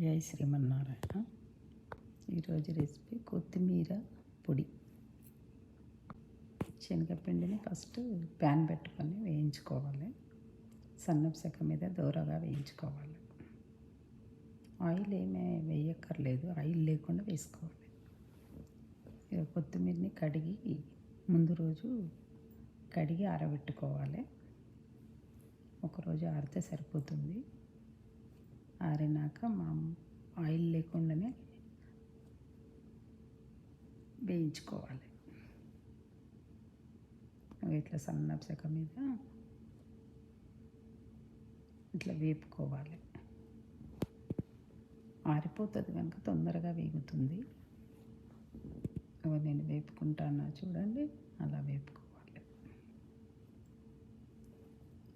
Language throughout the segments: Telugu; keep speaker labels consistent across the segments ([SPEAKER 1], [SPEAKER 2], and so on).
[SPEAKER 1] జై శ్రీమన్నారాయణ. ఈరోజు రెసిపీ కొత్తిమీర పొడి. శనగపిండిని ఫస్ట్ ప్యాన్ పెట్టుకొని వేయించుకోవాలి. సన్నపు సెక మీద దూరగా వేయించుకోవాలి. ఆయిల్ ఏమీ వేయక్కర్లేదు. ఆయిల్ లేకుండా వేసుకోవాలి. ఇక కొత్తిమీరని కడిగి ముందు రోజు కడిగి ఆరబెట్టుకోవాలి. ఒకరోజు ఆరితే సరిపోతుంది. ఆరినాక మా ఆయిల్ లేకుండానే వేయించుకోవాలి. ఇట్లా సన్నపు చెక్క మీద ఇట్లా వేపుకోవాలి. ఆరిపోతుంది కనుక తొందరగా వేగుతుంది. అవి నేను వేపుకుంటాను చూడండి అలా వేపుకోవాలి.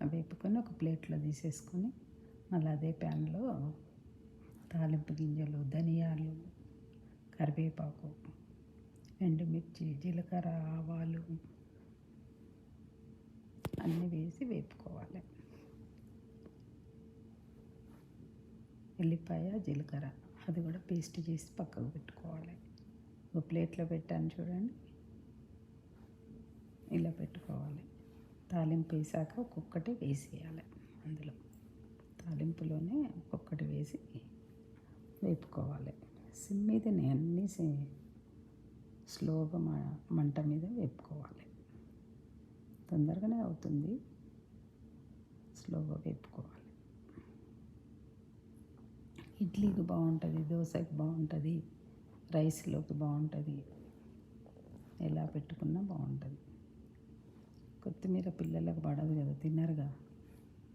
[SPEAKER 1] వేపుకొని ఒక ప్లేట్లో తీసేసుకొని మళ్ళీ అదే ప్యాన్లో తాలింపు గింజలు ధనియాలు కరివేపాకు ఎండుమిర్చి జీలకర్ర ఆవాలు అన్నీ వేసి వేపుకోవాలి. ఎల్లిపాయ జీలకర్ర అది కూడా పేస్ట్ చేసి పక్కకు పెట్టుకోవాలి. ఒక ప్లేట్లో పెట్టాను చూడండి. ఇలా పెట్టుకోవాలి. తాలింపు వేసాక ఒక్కొక్కటి వేసేయాలి అందులో. తాలింపులోనే ఒక్కొక్కటి వేసి వేపుకోవాలి. సిమ్ మీదనే అన్నీ స్లోగా మంట మీద వేపుకోవాలి. తొందరగానే అవుతుంది. స్లోగా వేపుకోవాలి. ఇడ్లీకి బాగుంటుంది దోశకి బాగుంటుంది రైస్లోకి బాగుంటుంది ఎలా పెట్టుకున్నా బాగుంటుంది. కొత్తిమీర పిల్లలకు పడదు కదా తినరుగా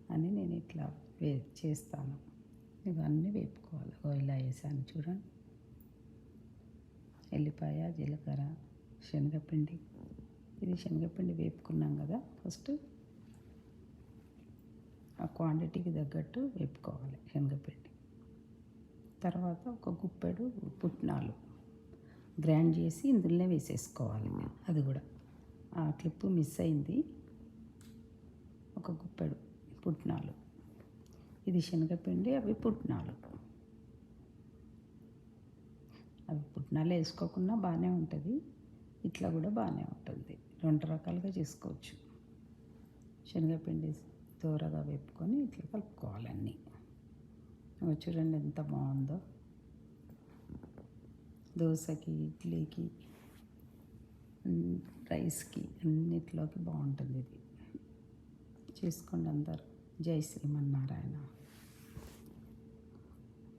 [SPEAKER 1] అని నేను ఇట్లా వే చేస్తాను. ఇవన్నీ వేపుకోవాలి. ఇలా వేసాను చూడండి. ఎల్లిపాయ జీలకర్ర శనగపిండి. ఇది శనగపిండి వేపుకున్నాం కదా. ఫస్ట్ ఆ క్వాంటిటీకి తగ్గట్టు వేపుకోవాలి శనగపిండి. తర్వాత ఒక గుప్పెడు పుట్నాలు గ్రైండ్ చేసి ఇందులోనే వేసేసుకోవాలి అది కూడా. ఆ క్లిప్ మిస్ అయింది. ఒక గుప్పెడు పుట్నాలు. ఇది శనగపిండి అవి పుట్నాలు. అవి పుట్నాలు వేసుకోకుండా బాగానే ఉంటుంది. ఇట్లా కూడా బాగానే ఉంటుంది. రెండు రకాలుగా చేసుకోవచ్చు. శనగపిండి దూరగా వేపుకొని ఇట్లా కలుపుకోవాలన్నీ చూడండి ఎంత బాగుందో. దోశకి ఇడ్లీకి రైస్కి అన్నిట్లోకి బాగుంటుంది ఇది. చేసుకోండి అందరు. జై శ్రీమన్నారాయణ.